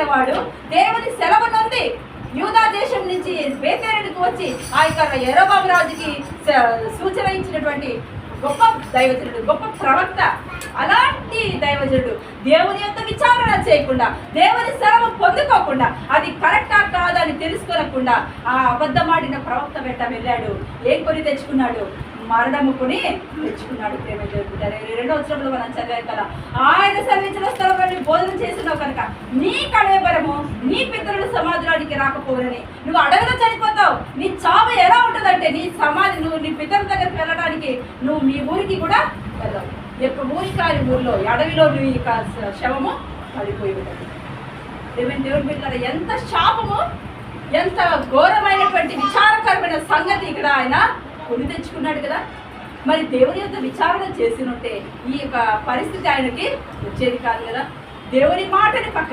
కలిగిన దేవుని సెలవు నుండి యూదా దేశం నుంచి బేతేరుడికి వచ్చి ఆ యొక్క ఎరోబాబు రాజుకి సూచన ఇచ్చినటువంటి గొప్ప దైవజనుడు గొప్ప ప్రవక్త అలాంటి దైవజనుడు దేవుని యొక్క విచారణ చేయకుండా దేవుని సెలవు పొందుకోకుండా అది కరెక్టా కాదా అని తెలుసుకోనకుండా ఆ అబద్ధమాడిన ప్రవక్త వెంట వెళ్ళాడు. ఏం కొని తెచ్చుకున్నాడు? మరణము కొని తెచ్చుకున్నాడు ప్రేమ జరుగుతారు రెండో వచ్చినప్పుడు మనం చదివాం కదా. ఆయన సెలవించిన భోజనం కనుక నీ కళేబరము నీ పితరుల సమాధానానికి రాకపోవరని నువ్వు అడవిలో చనిపోతావు. నీ చావు ఎలా ఉంటుందంటే నీ సమాధి నువ్వు నీ పితరుల దగ్గరికి వెళ్ళడానికి నువ్వు మీ ఊరికి కూడా వెళ్ళవు. ఈ యొక్క ఊరి కాని ఊళ్ళో ఈ అడవిలో నువ్వు యొక్క శవము పడిపోయి ఉంటుంది దేవుని దేవుని బిడ్డలారా ఎంత శాపము ఎంత ఘోరమైనటువంటి విచారకరమైన సంగతి ఇక్కడ ఆయన కొని తెచ్చుకున్నాడు కదా. మరి దేవుని యొక్క విచారణ చేసినట్టే ఈ యొక్క పరిస్థితి ఆయనకి వచ్చేది కాదు కదా. దేవుని మాటని పక్క